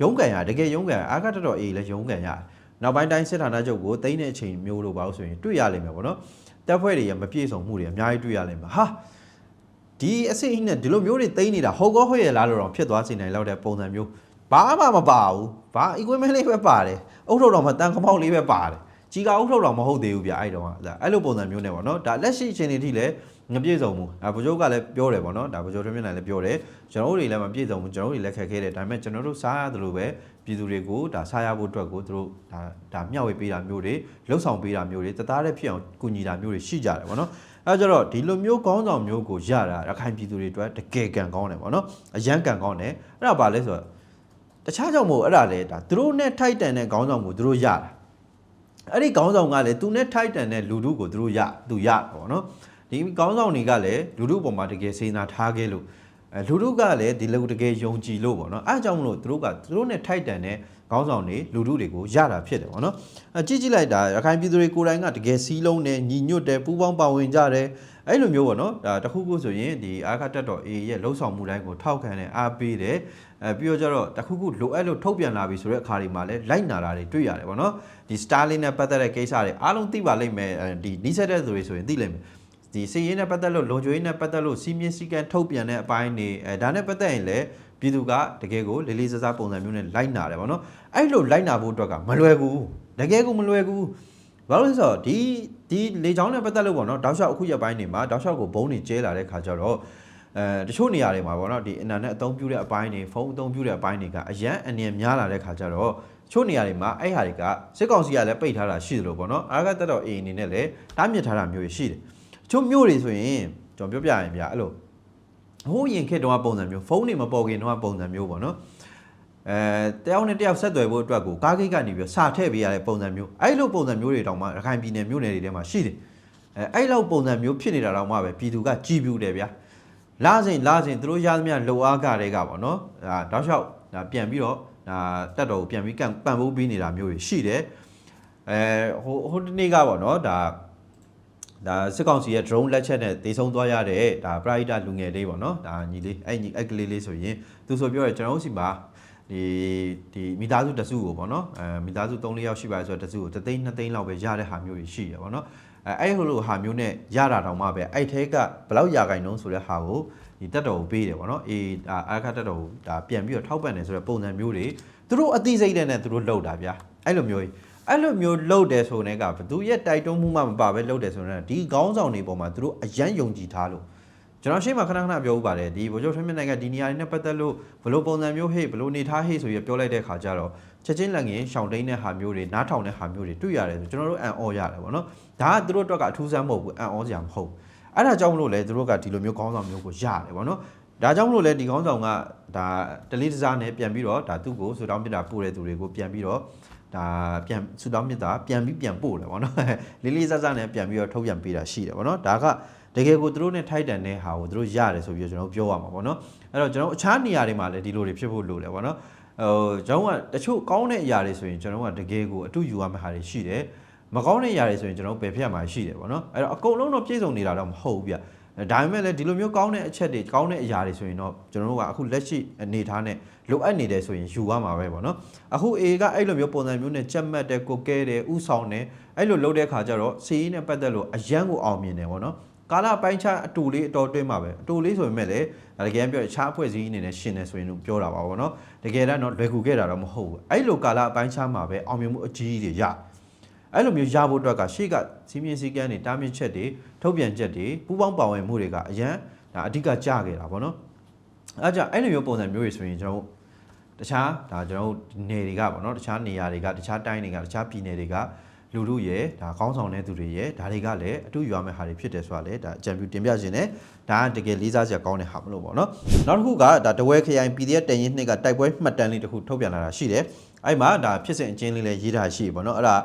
ရုံးကန်ရတကယ်ရုံးကန်အာခတက်တော်အေးလည်းရုံးကန်ရတယ်နောက်ပိုင်းတိုင်းစစ်ဌာနချုပ်ကိုတိမ့်တဲ့အချိန်မျိုးလို့ပါလို့ဆိုရင်တွေ့ရလိမ့်မယ်ပေါ့နော် တပ်ဖွဲ့တွေရမပြည့်စုံမှုတွေအများကြီးတွေ့ရလိမ့်မယ်ဟာဒီအစိအနဲ့ဒီလိုမျိုးတွေတိမ့်နေတာဟုတ်ကောဟုတ်ရဲ့လားလို့တော့ဖြစ်သွားစေနိုင်လောက်တဲ့ပုံစံမျိုးဘာမှမပါဘူးဘာ equipment လေးပဲပါတယ်အုတ်ထုတ်တော်မှာတန်ခမောက်လေးပဲပါတယ် ကြီးကအုတ်ထုတ်တော်မဟုတ်သေးဘူးဗျအဲ့တုန်းကအဲ့လိုပုံစံမျိုးနဲ့ပေါ့နော်ဒါလက်ရှိအချိန်တွေထိလည်းမပြည့်စုံဘူးအဲဘုကြိုးကလည်းပြောတယ်ပေါ့နော်ဒါဘုကြိုးထွန်းမြင့်နိုင်လည်းပြောတယ်ကျွန်တော်တို့တွေလည်းမပြည့်စုံဘူးကျွန်တော်တို့တွေလည်းခက်ခဲတယ်ဒါပေမဲ့ကျွန်တော်တို့စားရတယ်လို့ပဲပြည်သူတွေကိုဒါစားရဖို့အတွက်ကိုသူတို့ဒါဒါမျှဝေပေးတာမျိုးတွေလှုပ်ဆောင်ပေးတာမျိုးတွေတသားတည်းဖြစ်အောင်ကူညီတာမျိုးတွေရှိကြတယ်ပေါ့နော်အဲကြတော့ဒီလိုမျိုးကောင်းဆောင်မျိုးကိုရတာရခိုင်ပြည်သူတွေအတွက်တကယ်ကံကောင်းတယ်ပေါ့နော်အရန်ကံကောင်းတယ်အဲ့ဒါဘာလဲဆိုတော့တခြားကြောင့်မို့အဲ့ဒါလေဒါသူတို့နဲ့ထိုက်တန်တဲ့ခေါင်းဆောင်ကိုသူတို့ရတာ အဲ့ဒီခေါင်းဆောင်ကလည်းသူနဲ့ထိုက်တန်တဲ့လူတို့ကိုသူတို့ရသူရပေါ့နော်ဒီကောင်းဆောင်တွေကလည်းလူတို့ပေါ်မှာတကယ်စေနာထားခဲ့လို့အဲလူတို့ကလည်းဒီလိုတကယ်ယုံကြည်လို့ပေါ့နော်အဲအကြောင်းမလို့သူတို့ကသူတို့နဲ့ထိုက်တန်တဲ့ ကောင်းဆောင်တွေလူတို့တွေကိုရတာဖြစ်တယ်ပေါ့နော်အဲကြည့်ကြည့်လိုက်တာရခိုင်ပြည်သူတွေကိုယ်တိုင်ကတကယ်စီးလုံးနဲ့ညီညွတ်တယ်ပူးပေါင်းပါဝင်ကြတယ်အဲ့လိုမျိုးပေါ့နော်ဒါတခုခုဆိုရင်ဒီအာခတက်တော် A ရဲ့လှုပ်ဆောင်မှုတိုင်းကိုထောက်ခံတယ်အားပေးတယ်အဲပြီးတော့ကျတော့တခုခုလိုအပ်လို့ထုတ်ပြန်လာပြီဆိုတဲ့အခါတွေမှာလည်းလိုက်နာတာတွေတွေ့ရတယ်ပေါ့နော်ဒီ Starlink နဲ့ပတ်သက်တဲ့ကိစ္စတွေအားလုံးသိပါလိမ့်မယ်အဲဒီနီးစပ်တဲ့သူတွေဆိုရင်သိလိမ့်မယ် ဒီစီရင်နဲ့ပတ်သက်လို့လုံခြုံရေးနဲ့ပတ်သက်လို့စီမင်းစည်းကမ်းထုတ်ပြန်တဲ့အပိုင်းနေအဲဒါနဲ့ပတ်သက်ရင်လည်းပြည်သူကတကယ်ကိုလေးလေးစားစားပုံစံမျိုးနဲ့လိုက်နာတယ်ဗောနော်အဲ့လိုလိုက်နာဖို့အတွက်ကမလွယ်ဘူးတကယ်ကိုမလွယ်ဘူးဘာလို့လဲဆိုတော့ဒီဒီလေချောင်းနဲ့ပတ်သက်လို့ဗောနော်တောက်လျှောက်အခုရက်ပိုင်းနေမှာတောက်လျှောက်ကိုဘုံနေကျဲလာတဲ့ခါကျတော့အဲတချို့နေရာတွေမှာဗောနော်ဒီအင်တာနက်အသုံးပြုတဲ့အပိုင်းတွေဖုန်းအသုံးပြုတဲ့အပိုင်းတွေကအရန်အနည်းများလာတဲ့ခါကျတော့ချို့နေရာတွေမှာအဲ့ဟာတွေကစစ်ကောင်စီကလည်းပိတ်ထားတာရှိတယ်လို့ဗောနော်အားကတက်တော့အေအနေနဲ့လည်းတားမြစ်ထားတာမျိုးရှိတယ် ချို့မျိုးတွေဆိုရင်ကျွန်တော်ပြောပြရင်ဗျာအဲ့လိုဟိုးရင်ခေတ်တုန်းကပုံစံမျိုးဖုန်းတွေမပေါ်ခင်တုန်းကပုံစံမျိုးပေါ့နော်အဲတယောက်နဲ့တယောက်ဆက်သွယ်ဖို့အတွက်ကိုကားဂိတ်ကနေပြီးစာထည့်ပေးရတဲ့ပုံစံမျိုးအဲ့လိုပုံစံမျိုးတွေတောင်မှရခိုင်ပြည်နယ်မြို့နယ်တွေထဲမှာရှိတယ်အဲအဲ့လိုပုံစံမျိုးဖြစ်နေတာတောင်မှပဲပြည်သူကကြည်ပြူတယ်ဗျာလာစဉ်လာစဉ်သူတို့ရသမျှလိုအားကတွေကပေါ့နော်ဒါတောက်လျှောက်ဒါပြန်ပြီးတော့ဒါတက်တော်ကိုပြန်ပြီးကန့်ပံ့ပိုးပေးနေတာမျိုးတွေရှိတယ်အဲဟိုဟိုဒီနေ့ကပေါ့နော်ဒါ ဒါစစ်ကောင်စီရဲ့ drone လက်ချက်နဲ့တေဆုံးသွားရတဲ့ဒါပရိုက်တာလူငယ်လေးပေါ့နော်ဒါညီလေးအဲ့ညီအဲ့ကလေးလေးဆိုရင်သူဆိုပြောရကျွန်တော်တို့စီမှာဒီဒီမိသားစုတစုကိုပေါ့နော်အဲမိသားစု3-4ယောက်ရှိပါဆိုတော့တစုကို3သိန်း2သိန်းလောက်ပဲရတဲ့ဟာမျိုးတွေရှိရပေါ့နော်အဲအဲ့ဟိုလိုဟာမျိုးနဲ့ရတာတောင်မှပဲအဲ့ထဲကဘယ်လောက်ရာခိုင်နှုန်းဆိုတဲ့ဟာကိုဒီတက်တော်ကိုပေးတယ်ပေါ့နော်အေးဒါအာခတက်တော်ကိုဒါပြန်ပြီးတော့ထောက်ပံ့တယ်ဆိုတဲ့ပုံစံမျိုးတွေသူတို့အသိစိတ်နဲ့သူတို့လှုပ်တာဗျာအဲ့လိုမျိုးကြီး အဲ့လိုမျိုးလှုပ်တယ်ဆိုတဲ့ကဘသူရဲ့တိုက်တွန်းမှုမှမပါပဲလှုပ်တယ်ဆိုတဲ့ဒီခေါင်းဆောင်တွေပေါ်မှာသူတို့အယံယုံကြည်ထားလို့ကျွန်တော်ရှေ့မှာခဏခဏပြောဥပါတယ်ဒီဗိုလ်ချုပ်ထွန်းမြင့်နိုင်ကဒီနေရာတွေနဲ့ပတ်သက်လို့ဘလို့ပုံစံမျိုးဟေ့ဘလို့နေထားဟေ့ဆိုပြီးပြောလိုက်တဲ့ခါကျတော့ချက်ချင်းလက်ငင်းရှောင်းတိန်တဲ့ဟာမျိုးတွေနားထောင်တဲ့ဟာမျိုးတွေတွေ့ရတယ်ဆိုကျွန်တော်တို့အန်အော်ရတယ်ဗောနော်ဒါကသူတို့အတွက်ကအထူးဆန်းမဟုတ်ဘူးအန်အော်စရာမဟုတ်ဘူးအဲ့ဒါကြောင့်မလို့လေသူတို့ကဒီလိုမျိုးခေါင်းဆောင်မျိုးကိုရတယ်ဗောနော်ဒါကြောင့်မလို့လေဒီခေါင်းဆောင်ကဒါတလေးတစားနဲ့ပြန်ပြီးတော့ဒါသူ့ကိုဆူတောင်းပြတာပို့တဲ့သူတွေကိုပြန်ပြီးတော့ ဒါပြန်ဆူတောင်းမြစ်တာပြန်ပြီးပြန်ပို့တယ်ဗောနော်လေးလေးဆဆနဲ့ပြန်ပြီးတော့ထုတ်ပြန်ပေးတာရှိတယ်ဗောနော်ဒါကတကယ်ကိုသူတို့နဲ့ထိုက်တန်တဲ့ဟာကိုသူတို့ရတယ်ဆိုပြီးတော့ကျွန်တော်ပြောရမှာဗောနော်အဲ့တော့ကျွန်တော်အခြားနေရာတွေမှာလည်းဒီလိုတွေဖြစ်ဖို့လိုတယ်ဗောနော်ဟိုကျွန်တော်ကတချို့ကောင်းတဲ့အရာတွေဆိုရင်ကျွန်တော်ကတကယ်ကိုအတူယူရမယ့်ဟာတွေရှိတယ်မကောင်းတဲ့အရာတွေဆိုရင်ကျွန်တော်ပယ်ဖျက်မှာရှိတယ်ဗောနော်အဲ့တော့အကုန်လုံးတော့ပြည့်စုံနေတာတော့မဟုတ်ဘူးဗျ ဒါပေမဲ့လည်းဒီလိုမျိုးကောင်းတဲ့အချက်တွေကောင်းတဲ့အရာတွေဆိုရင်တော့ကျွန်တော်တို့ကအခုလက်ရှိအနေထားနဲ့လိုအပ်နေတယ်ဆိုရင်ယူရမှာပဲဗောနော်အခု A ကအဲ့လိုမျိုးပုံစံမျိုးနဲ့ကြက်မှတ်တယ်ကိုကဲတယ်ဥဆောင်တယ်အဲ့လိုလုပ်တဲ့ခါကျတော့စီးရင်နဲ့ပတ်သက်လို့အယမ်းကိုအောင်မြင်တယ်ဗောနော်ကာလပိုင်းခြားအတူလေးအတော်တွင်းမှာပဲအတူလေးဆိုပေမဲ့လည်းတကယ်ပြောခြားအဖွဲ့အစည်းအနေနဲ့ရှင်နေဆိုရင်တော့ပြောတာပါဗောနော်တကယ်တော့လွယ်ကူခဲ့တာတော့မဟုတ်ဘူးအဲ့လိုကာလပိုင်းခြားမှာပဲအောင်မြင်မှုအကြီးကြီးတွေရ အဲ့လိုမျိုးရဖို့အတွက်ကရှေ့ကစီးမြင့်စည်းကမ်းတွေတားမြစ်ချက်တွေထုတ်ပြန်ချက်တွေပူးပေါင်းပါဝင်မှုတွေကအရန်ဒါအဓိကကြခဲ့တာဗောနော်အဲကြင့်အဲ့လိုမျိုးပုံစံမျိုးတွေဆိုရင်ကျွန်တော်တို့တခြားဒါကျွန်တော်တို့နေတွေကဗောနော်တခြားနေရာတွေကတခြားတိုင်းတွေကတခြားပြည်နယ်တွေကလူလူရဲ့ဒါကောင်းဆောင်တဲ့သူတွေရဲ့ဒါတွေကလည်းအတူယူရမယ့်ဟာတွေဖြစ်တယ်ဆိုတာလေဒါအကြံပြုတင်ပြခြင်းနဲ့ဒါကတကယ်လေးစားစရာကောင်းတဲ့ဟာမလို့ပေါ့နော်နောက်တစ်ခုကဒါတဝဲခရိုင် PDF တန်ရင်နှစ်ကတိုက်ပွဲမှတ်တမ်းလေးတစ်ခုထုတ်ပြန်လာတာရှိတယ်အဲ့မှာဒါဖြစ်စဉ်အချင်းလေးလည်းရေးထားရှိပေါ့နော်အဲ့ဒါ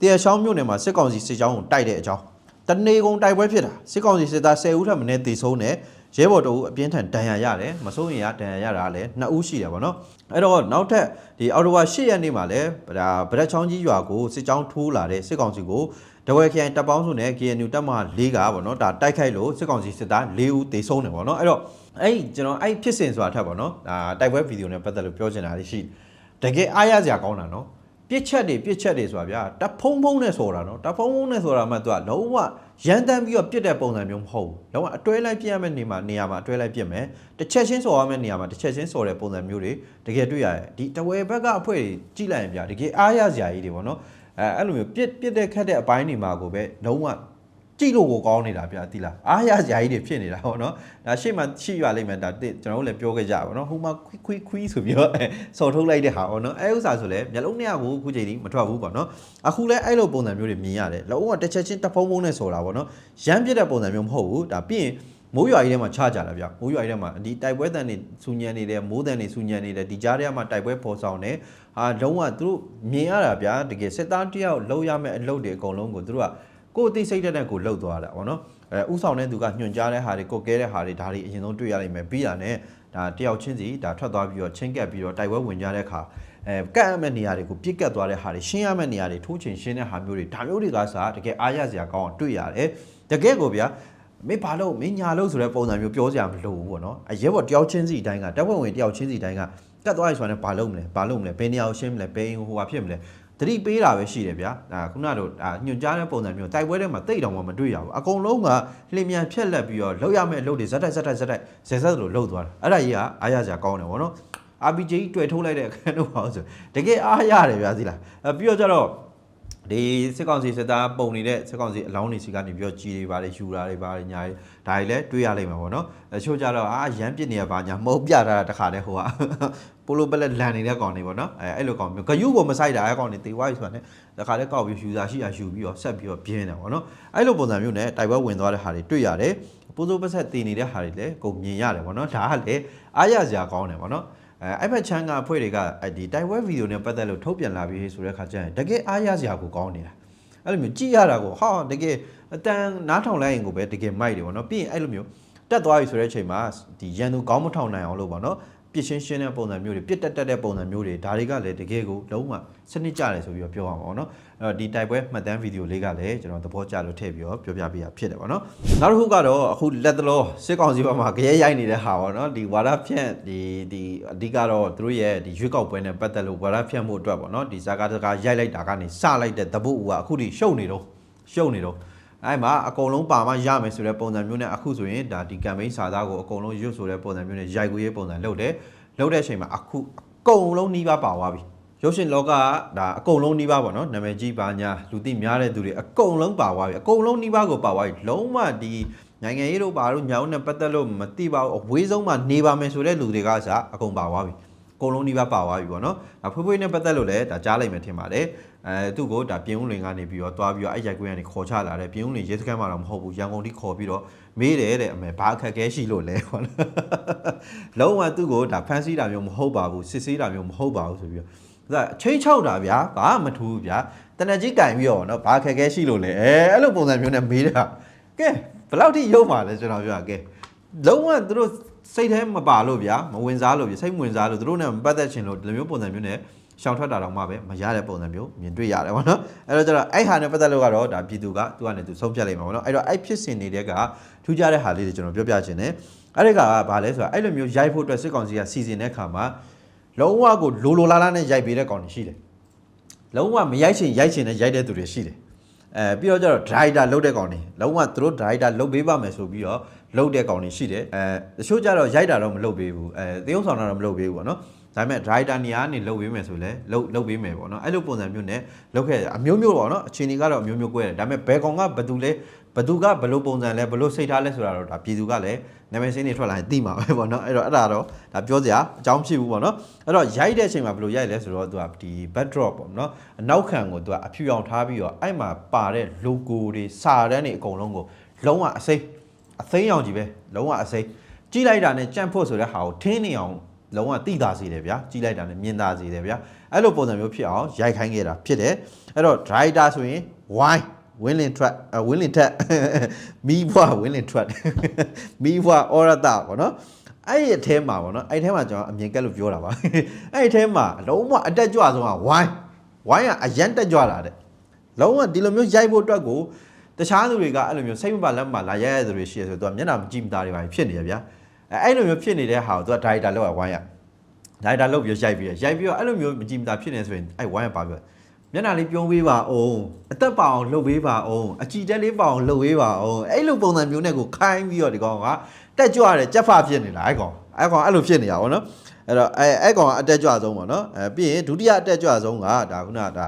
တရားရှောင်းမြို့နယ်မှာစစ်ကောင်စီစစ်ကြောင်းကိုတိုက်တဲ့အကြောင်းတနေကုန်တိုက်ပွဲဖြစ်တာစစ်ကောင်စီစစ်သား10ဦးထပ်မင်းတည်ဆုံးတယ်ရဲဘော်တို့အပြင်းထန်ဒဏ်ရာရတယ်မစိုးရင်ရဒဏ်ရာရတာလည်း2ဦးရှိတယ်ဗောနော်အဲ့တော့နောက်ထပ်ဒီအော်တိုဝါ10ရက်နေ့မှာလည်းဒါဗရက်ချောင်းကြီးရွာကိုစစ်ကြောင်းထိုးလာတဲ့စစ်ကောင်စီကိုတဝဲခရိုင်တပ်ပေါင်းစုနဲ့ KNU တပ်မဟာ၄ကဗောနော်ဒါတိုက်ခိုက်လို့စစ်ကောင်စီစစ်သား၄ဦးတည်ဆုံးတယ်ဗောနော်အဲ့တော့အဲ့ကျွန်တော်အဲ့ဖြစ်စဉ်ဆိုတာထက်ဗောနော်ဒါတိုက်ပွဲဗီဒီယိုနဲ့ပတ်သက်လို့ပြောချင်တာလေးရှိတကယ်အားရစရာကောင်းတာနော် ပြစ်ချက်တွေပြစ်ချက်တွေဆိုတာဗျာတဖုံဖုံနဲ့ဆိုတာနော်တဖုံဖုံနဲ့ဆိုတာမှသူကလုံးဝရန်တမ်းပြီးတော့ပြစ်တဲ့ပုံစံမျိုးမဟုတ်ဘူးလုံးဝအတွဲလိုက်ပြစ်ရမယ့်နေမှာနေရာမှာအတွဲလိုက်ပြစ်မယ်တစ်ချက်ချင်းစော်ရမယ့်နေရာမှာတစ်ချက်ချင်းစော်တဲ့ပုံစံမျိုးတွေတကယ်တွေ့ရတယ်ဒီတဝဲဘက်ကအဖွဲ့တွေကြည့်လိုက်ရင်ဗျာတကယ်အားရစရာကြီးတွေပေါ့နော်အဲအဲ့လိုမျိုးပြစ်ပြစ်တဲ့ခတ်တဲ့အပိုင်းတွေမှာကိုပဲလုံးဝ ကြည့်လို့ကိုကောင်းနေတာဗျာတိလားအားရစရာကြီးတွေဖြစ်နေတာပေါ့နော်ဒါရှေ့မှာရှိရလိမ့်မယ်ဒါတစ်ကျွန်တော်တို့လည်းပြောခဲ့ကြပါတော့ဟိုမှာခွီခွီခွီဆိုပြီးတော့အဲစော်ထုတ်လိုက်တဲ့ဟာပေါ့နော်အဲဥစ္စာဆိုလဲမျက်လုံးနှစ်ယောက်ကိုအခုချိန်ကြီးမထွက်ဘူးပေါ့နော်အခုလဲအဲ့လိုပုံစံမျိုးတွေမြင်ရတယ်လုံးဝတစ်ချက်ချင်းတစ်ဖုံဖုံနဲ့ဆိုတာပေါ့နော်ရမ်းပြတဲ့ပုံစံမျိုးမဟုတ်ဘူးဒါပြီးရင်မိုးရွာကြီးထဲမှာချကြတာဗျမိုးရွာကြီးထဲမှာဒီတိုက်ပွဲတန်တွေစူညံနေတယ်မိုးတန်တွေစူညံနေတယ်ဒီကြားထဲမှာတိုက်ပွဲပေါ်ဆောင်တယ်ဟာလုံးဝသူတို့မြင်ရတာဗျာတကယ်စစ်သားတယောက်လောက်ရမယ့်အလုပ်တွေအကုန်လုံးကိုသူတို့က ကိုယ်အသိစိတ်တက်တဲ့ကိုလှုပ်သွားတာဗောနော်အဲဥဆောင်တဲ့သူကညွှန်ကြားတဲ့ဟာတွေကိုကဲတဲ့ဟာတွေဒါတွေအရင်ဆုံးတွေ့ရနိုင်မယ်ပြီးတာနဲ့ဒါတယောက်ချင်းစီဒါထွက်သွားပြီးတော့ချင်းကပ်ပြီးတော့တိုက်ပွဲဝင်ကြတဲ့အခါအဲကတ်ရမယ့်နေရာတွေကိုပြစ်ကတ်သွားတဲ့ဟာတွေရှင်းရမယ့်နေရာတွေထိုးချင်ရှင်းတဲ့ဟာမျိုးတွေဒါမျိုးတွေကစားတကယ်အားရစရာကောင်းအောင်တွေ့ရတယ်တကယ်ကိုဗျာမင်းဘာလို့မင်းညာလို့ဆိုတဲ့ပုံစံမျိုးပြောစရာမလိုဘူးပေါ့နော်အရဲဘော်တယောက်ချင်းစီအတိုင်းကတပ်ဖွဲ့ဝင်တယောက်ချင်းစီအတိုင်းကကတ်သွားရဆိုတာနဲ့ဘာလုပ်မလဲဘာလုပ်မလဲဘယ်နေရာကိုရှင်းမလဲဘယ်အင်ဟိုဟာဖြစ်မလဲ တတိပေးတာပဲရှိတယ်ဗျာဒါခုနကတော့ဒါညွန်ကြားတဲ့ပုံစံမျိုးတိုက်ပွဲထဲမှာတိတ်တောင်မှမတွေ့ရဘူးအကုန်လုံးကလျင်မြန်ဖြက်လက်ပြီးတော့လောက်ရမယ့်အလုပ်တွေဇက်တိုက်ဇက်တိုက်ဇက်တိုက်ဇက်ဇက်လိုလှုပ်သွားတာအဲ့ဒါကြီးကအားရစရာကောင်းတယ်ဗောနော် RPG ကြီးတွေ့ထုတ်လိုက်တဲ့အခန်းတော့ပါဆိုတကယ်အားရတယ်ဗျာသိလားအဲပြီးတော့ကျတော့ဒီစစ်ကောင်စီစစ်သားပုံနေတဲ့စစ်ကောင်စီအလောင်းတွေစီကနေပြီးတော့ကြီးတွေပါတယ်ယူတာတွေပါတယ်ညာတွေဒါတွေလည်းတွေးရလိမ့်မှာပေါ့နော်အချို့ကျတော့အာရမ်းပစ်နေရပါညာမဟုတ်ပြတာတခါတည်းဟိုက ပိုလိုပလက်လန်နေတဲ့ကောင်တွေပေါ့နော်အဲအဲ့လိုကောင်မျိုးဂယုကိုမဆိုင်တာအဲ့ကောင်တွေတေဝါးကြီးဆိုတာ ਨੇ တခါတည်းကောက်ပြီးယူစာရှိရာယူပြီးတော့ဆက်ပြီးတော့ပြင်းတယ်ပေါ့နော်အဲ့လိုပုံစံမျိုးနဲ့တိုက်ပွဲဝင်သွားတဲ့ဟာတွေတွေ့ရတယ်ပိုးစိုးပတ်ဆက်တည်နေတဲ့ဟာတွေလည်းကိုမြင်ရတယ်ပေါ့နော်ဒါကလည်းအားရစရာကောင်းတယ်ပေါ့နော်အဲအဲ့ဘက်ချမ်းကအဖွဲ့တွေကအဲ့ဒီတိုက်ပွဲဗီဒီယိုနဲ့ပတ်သက်လို့ထုတ်ပြန်လာပြီးဆိုတဲ့ခါကျရင်တကယ်အားရစရာကိုကောင်းနေတာအဲ့လိုမျိုးကြည့်ရတာကိုဟာတကယ်အတန်နားထောင်လိုက်ရင်ကိုပဲတကယ်မိုက်တယ်ပေါ့နော်ပြီးရင်အဲ့လိုမျိုးတက်သွားပြီဆိုတဲ့အချိန်မှာဒီရန်သူကောင်းမထောင်နိုင်အောင်လို့ပေါ့နော် ပြစ်ရှင်းရှင်းတဲ့ပုံစံမျိုးတွေပြစ်တက်တက်တဲ့ပုံစံမျိုးတွေဒါတွေကလည်းတကယ်ကိုလုံးဝစနစ်ကျတယ်ဆိုပြီးတော့ပြောအောင်ပေါ့နော်အဲ့တော့ဒီတိုက်ပွဲမှတ်တမ်းဗီဒီယိုလေးကလည်းကျွန်တော်သဘောကျလို့ထည့်ပြီးတော့ပြောပြပေးတာဖြစ်တယ်ပေါ့နော်နောက်တစ်ခုကတော့အခုလက်သလောစစ်ကောင်စီဘက်မှာကြရဲရိုက်နေတဲ့ဟာပေါ့နော်ဒီဝါဒဖြန့်ဒီဒီအဓိကတော့သူတို့ရဲ့ဒီရွေးကောက်ပွဲနဲ့ပတ်သက်လို့ဝါဒဖြန့်မှုအတွက်ပေါ့နော်ဒီဇာကာတကာရိုက်လိုက်တာကနေစလိုက်တဲ့သဘုတ်ကအခုထိရှုပ်နေတော့ရှုပ်နေတော့ အဲ့မှာအကုန်လုံးပါမရမယ်ဆိုတဲ့ပုံစံမျိုးနဲ့အခုဆိုရင်ဒါဒီ campaign စာသားကိုအကုန်လုံးရွတ်ဆိုတဲ့ပုံစံမျိုးနဲ့ရိုက်ကူးရေးပုံစံလုပ်တယ်လုပ်တဲ့အချိန်မှာအခုအကုန်လုံးနှီးပါပါသွားပြီရုပ်ရှင်လောကကဒါအကုန်လုံးနှီးပါပေါ့နော်နာမည်ကြီးပါညာလူသိများတဲ့သူတွေအကုန်လုံးပါသွားပြီအကုန်လုံးနှီးပါကိုပါသွားပြီလုံးဝဒီနိုင်ငံရေးတို့ပါတို့ညောင်းနဲ့ပတ်သက်လို့မသိပါဘူးအဝေးဆုံးမှာနေပါမယ်ဆိုတဲ့လူတွေကစားအကုန်ပါသွားပြီ အကုန်လုံးနှီးပါပါသွားပြီပေါ့နော်ဒါဖွေးဖွေးနဲ့ပတ်သက်လို့လည်းဒါကြားလိုက်မယ်ထင်ပါတယ်အဲသူ့ကိုဒါပြင်ဦးလွင်ကနေပြီးတော့တွားပြီးတော့အဲ့ရိုက်ကွင်းကနေခေါ်ချလာတယ်ပြင်ဦးလွင်ရဲစခန်းမှာတော့မဟုတ်ဘူးရန်ကုန်ထိခေါ်ပြီးတော့မေးတယ်တဲ့အမေဘာအခက်အခဲရှိလို့လဲပေါ့နော်လုံးဝသူ့ကိုဒါဖန်ဆီးတာမျိုးမဟုတ်ပါဘူးစစ်ဆေးတာမျိုးမဟုတ်ပါဘူးဆိုပြီးတော့ဒါချိန်ချောက်တာဗျာဘာမှမထူးဘူးဗျာတနက်ကြီးကင်ပြီးတော့နော်ဘာအခက်အခဲရှိလို့လဲအဲအဲ့လိုပုံစံမျိုးနဲ့မေးတာကဲဘယ်လောက်ထိရုံပါလဲကျွန်တော်ပြောတာကဲ လုံးဝသူတို့စိတ်ထဲမပါလို့ဗျာမဝင်စားလို့ဗျာစိတ်မဝင်စားလို့သူတို့နဲ့မပတ်သက်ချင်လို့ဒီလိုမျိုးပုံစံမျိုးနဲ့ရှောင်ထွက်တာတော့မှပဲမရတဲ့ပုံစံမျိုးမြင်တွေ့ရတယ်ဗောနော်အဲ့တော့ကျတော့အဲ့ဟာနဲ့ပတ်သက်လို့ကတော့ဒါပြည်သူကသူကနေသူဆုံးဖြတ်လိုက်မှာဗောနော်အဲ့တော့အဲ့ဖြစ်စဉ်နေတဲ့ကထူးခြားတဲ့ဟာလေးတွေကျွန်တော်ပြောပြချင်တယ်အဲ့ဒီကဘာလဲဆိုတော့အဲ့လိုမျိုးရိုက်ဖို့အတွက်စစ်ကောင်စီကစီစဉ်တဲ့ခါမှာလုံးဝကိုလိုလိုလားလားနဲ့ရိုက်ပေးတဲ့ကောင်တွေရှိတယ်လုံးဝမရိုက်ချင်ရိုက်ချင်နဲ့ရိုက်တဲ့သူတွေရှိတယ်အဲပြီးတော့ကျတော့ driver လုတ်တဲ့ကောင်တွေလုံးဝသူတို့ driver လုတ်ပေးပါမယ်ဆိုပြီးတော့ လုတ်တဲ့ကောင်တွေရှိတယ်အဲတချို့ကျတော့ရိုက်တာတော့မလုတ်ပေးဘူးအဲသေုံဆောင်တာတော့မလုတ်ပေးဘူးဗောနော်ဒါပေမဲ့ driver နေရာကနေလုတ်ပေးမယ်ဆိုလဲလုတ်လုတ်ပေးမယ်ပေါ့နော်အဲ့လိုပုံစံမျိုးနဲ့လုတ်ခဲ့တယ်အမျိုးမျိုးပေါ့နော်အချိန်တွေကတော့အမျိုးမျိုး꿰တယ်ဒါပေမဲ့ဘယ်ကောင်ကဘသူလဲဘသူကဘလို့ပုံစံလဲဘလို့စိတ်ထားလဲဆိုတာတော့ဒါပြည်သူကလည်းနာမည်စင်းတွေထွက်လာရင်သိမှာပဲပေါ့နော်အဲ့တော့အဲ့ဒါတော့ဒါပြောစရာအကြောင်းဖြစ်ဘူးပေါ့နော်အဲ့တော့ရိုက်တဲ့အချိန်မှာဘလို့ရိုက်လဲဆိုတော့သူကဒီ backdrop ပေါ့နော်အနောက်ခံကိုသူကအဖြူအောင်ထားပြီးတော့အဲ့မှာပါတဲ့ logo တွေစာတန်းတွေအကုန်လုံးကိုလုံးဝအစိမ့် အသိမ်းအောင်ကြီးပဲလုံးဝအစိမ့်ကြည့်လိုက်တာနဲ့ကြန့်ဖို့ဆိုတဲ့ဟာကိုထင်းနေအောင်လုံးဝတိတာစေတယ်ဗျာကြီးလိုက်တာနဲ့မြင်သာစေတယ်ဗျာအဲ့လိုပုံစံမျိုးဖြစ်အောင်ရိုက်ခိုင်းခဲ့တာဖြစ်တယ်အဲ့တော့ driver ဆိုရင် why winning track winning track မီးဘွား winning track မီးဘွား orata ပေါ့နော်အဲ့ဒီအထဲမှာပေါ့နော်အဲ့ဒီအထဲမှာကျွန်တော်အမြင်ကက်လို့ပြောတာပါအဲ့ဒီအထဲမှာအလုံးဝအတက်ကြွဆုံးက why why ကအရန်တက်ကြွလာတဲ့လုံးဝဒီလိုမျိုးရိုက်ဖို့အတွက်ကို တခြားသူတွေကအဲ့လိုမျိုးစိတ်မပါလက်မပါလာရဲရတဲ့သူတွေရှိရဆိုတော့မျက်နှာမကြည့်မသားတွေပါဖြစ်နေရဗျာအဲအဲ့လိုမျိုးဖြစ်နေတဲ့ဟာကိုသူကဒါရိုက်တာလောက်ရဝိုင်းရဒါရိုက်တာလောက်ပြီးရိုက်ပြီးရိုက်ပြီးတော့အဲ့လိုမျိုးမကြည့်မသားဖြစ်နေဆိုရင်အဲ့ဝိုင်းရပါပြီးမျက်နှာလေးပြုံးပေးပါအောင်အသက်ပါအောင်လှုပ်ပေးပါအောင်အကြည်တက်လေးပါအောင်လှုပ်ပေးပါအောင်အဲ့လိုပုံစံမျိုးနဲ့ကိုခိုင်းပြီးတော့ဒီကောင်ကတက်ကြွတဲ့ကြက်ဖဖြစ်နေတာအဲ့ကောင်အဲ့ကောင်အဲ့လိုဖြစ်နေတာဗောနော်အဲ့တော့အဲ့အဲ့ကောင်ကအတက်ကြွဆုံးဗောနော်အဲပြီးရင်ဒုတိယအတက်ကြွဆုံးကဒါခုနကဒါ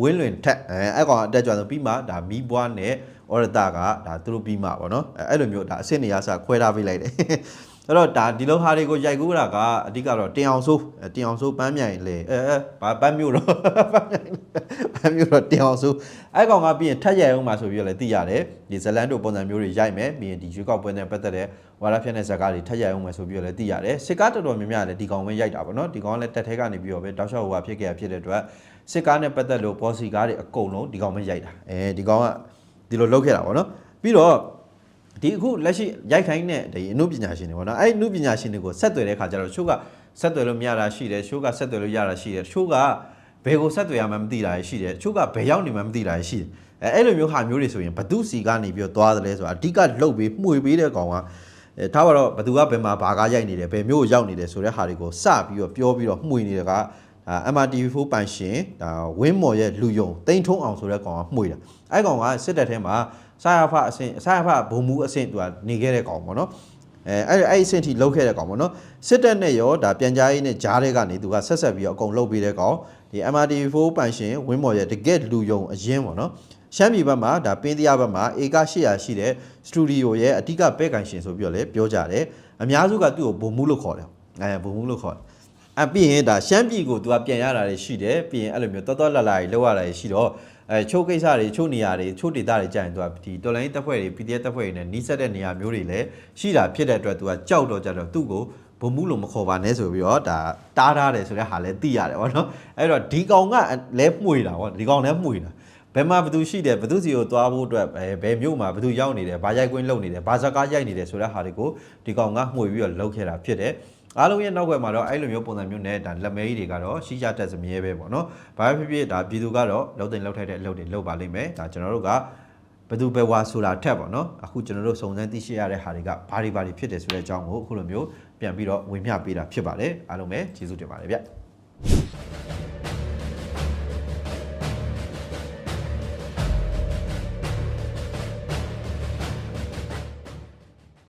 ဝင်းလွင်ထက်အဲအဲ့ကောင်ကအတက်ကြွဆုံးပြီးမှဒါမီးပွားနဲ့ဩရတကဒါသူတို့ပြီးမှဗောနော်အဲအဲ့လိုမျိုးဒါအစ်စ်နေရစခွဲထားပေးလိုက်တယ် အဲ့တော့ဒါဒီလိုဟာတွေကိုရိုက်ကူးတာကအဓိကတော့တင်အောင်ဆိုးအဲတင်အောင်ဆိုးပန်းမြိုင်လေအဲအဲဘာပန်းမျိုးတော့ပန်းမျိုးတော့တင်အောင်ဆိုးအဲ့ကောင်ကပြီးရင်ထက်ရိုက်အောင်မှာဆိုပြီးတော့လည်းသိရတယ်ဒီဇလန်တို့ပုံစံမျိုးတွေရိုက်မယ်ပြီးရင်ဒီရွေးကောက်ပွဲနဲ့ပတ်သက်တဲ့ဝါရဖြတ်တဲ့ဇာတ်ကားတွေထက်ရိုက်အောင်မှာဆိုပြီးတော့လည်းသိရတယ်စစ်ကားတော်တော်များများလည်းဒီကောင်ပဲရိုက်တာပေါ့နော်ဒီကောင်ကလည်းတက်ထဲကနေပြီးတော့ပဲတောက်လျှောက်ဟိုဟာဖြစ်ခဲ့ရဖြစ်တဲ့အတွက်စစ်ကားနဲ့ပတ်သက်လို့ပေါ်စီကားတွေအကုန်လုံးဒီကောင်ပဲရိုက်တာအဲဒီကောင်ကဒီလိုလုပ်ခဲ့တာပေါ့နော်ပြီးတော့ ဒီအခုလက်ရှိရိုက်ခိုင်းတဲ့ဒီအမှုပညာရှင်တွေပေါ့နော်အဲ့ဒီအမှုပညာရှင်တွေကိုဆက်သွယ်တဲ့ခါကျတော့ရှိုးကဆက်သွယ်လို့မရတာရှိတယ်ရှိုးကဆက်သွယ်လို့ရတာရှိတယ်ရှိုးကဘယ်ကိုဆက်သွယ်ရမှန်းမသိတာရှိတယ်ရှိုးကဘယ်ရောက်နေမှန်းမသိတာရှိတယ်အဲအဲ့လိုမျိုးဟာမျိုးတွေဆိုရင်ဘသူစီကနေပြီးတော့သွားတယ်လဲဆိုတာအဓိကလှုပ်ပြီးမှုေပေးတဲ့ကောင်ကအဲထားပါတော့ဘသူကဘယ်မှာဘာကားရိုက်နေတယ်ဘယ်မျိုးကိုရောက်နေတယ်ဆိုတဲ့ဟာတွေကိုစပြီးတော့ပြောပြီးတော့မှုေနေတဲ့ကဒါ MRTV4 ပိုင်ရှင်ဒါဝင်းမော်ရဲ့လူယုံတိန်ထုံးအောင်ဆိုတဲ့ကောင်ကမှုေတာအဲ့ကောင်ကစစ်တပ်ထဲမှာ ဆာရဖအဆင့်ဆာရဖဘုံမူအဆင့်သူကနေခဲ့တဲ့ကောင်ပေါ့နော်အဲအဲ့အဲ့ဒီအဆင့်ထိလှုပ်ခဲ့တဲ့ကောင်ပေါ့နော်စစ်တပ်နဲ့ရောဒါပြန်ကြားရေးနဲ့ဂျားတဲ့ကနေသူကဆက်ဆက်ပြီးတော့အကုန်လှုပ်ပေးတဲ့ကောင်ဒီ MRTV4 ပိုင်ရှင်ဝင်းမော်ရဲ့တကက်လူယုံအရင်ပေါ့နော်ရှမ်းပြည်ဘက်မှာဒါပင်းတရားဘက်မှာဧက800ရှိတဲ့စတူဒီယိုရဲ့အဓိကပဲကန်ရှင်ဆိုပြီးတော့လည်းပြောကြတယ်အများစုကသူ့ကိုဘုံမူလို့ခေါ်တယ်အဲဘုံမူလို့ခေါ်တယ်အပြီးရင်ဒါရှမ်းပြည်ကို तू ကပြန်ရတာတွေရှိတယ်ပြီးရင်အဲ့လိုမျိုးတော်တော်လာလာကြီးလောက်ရတာတွေရှိတော့ အဲချိုးကိစ္စတွေချိုးနေရာတွေချိုးဒေတာတွေကြာရင် तू ကဒီတော်လိုင်းတပ်ဖွဲ့တွေ PDF တပ်ဖွဲ့တွေနဲ့နီးစပ်တဲ့နေရာမျိုးတွေလည်းရှိတာဖြစ်တဲ့အတွက် तू ကကြောက်တော့ကြတော့သူ့ကိုဘုံမှုလို့မခေါ်ပါနဲ့ဆိုပြီးတော့ဒါတားထားတယ်ဆိုတဲ့ဟာလည်းသိရတယ်ဗောနော်အဲ့တော့ဒီကောင်ကလည်းမှုတာဗောဒီကောင်လည်းမှုတာဘယ်မှာဘယ်သူရှိတယ်ဘယ်သူစီကိုသွားဖို့အတွက်ဘယ်ဘယ်မြို့မှာဘယ်သူရောက်နေတယ်ဘာရိုက်ကွင်းလုပ်နေတယ်ဘာဇက်ကားရိုက်နေတယ်ဆိုတဲ့ဟာတွေကိုဒီကောင်ကမှုပြီးတော့လုပ်ခဲ့တာဖြစ်တယ် အားလုံးရဲ့နောက်ွယ်မှာတော့အဲ့လိုမျိုးပုံစံမျိုးနဲ့ဒါလက်မဲကြီးတွေကတော့ရှိကြတက်စမြဲပဲပေါ့နော်ဘာပဲဖြစ်ဖြစ်ဒါပြည်သူကတော့လှုပ်တင်လှုပ်ထိုက်တဲ့အလုပ်တွေလုပ်ပါလိမ့်မယ်ဒါကျွန်တော်တို့ကဘယ်သူပဲဝါဆိုတာထက်ပေါ့နော်အခုကျွန်တော်တို့စုံစမ်းသိရှိရတဲ့ဟာတွေကဘာတွေဘာတွေဖြစ်တယ်ဆိုတဲ့အကြောင်းကိုအခုလိုမျိုးပြန်ပြီးတော့ဝင်မျှပေးတာဖြစ်ပါတယ်အားလုံးပဲကျေးဇူးတင်ပါတယ်ဗျ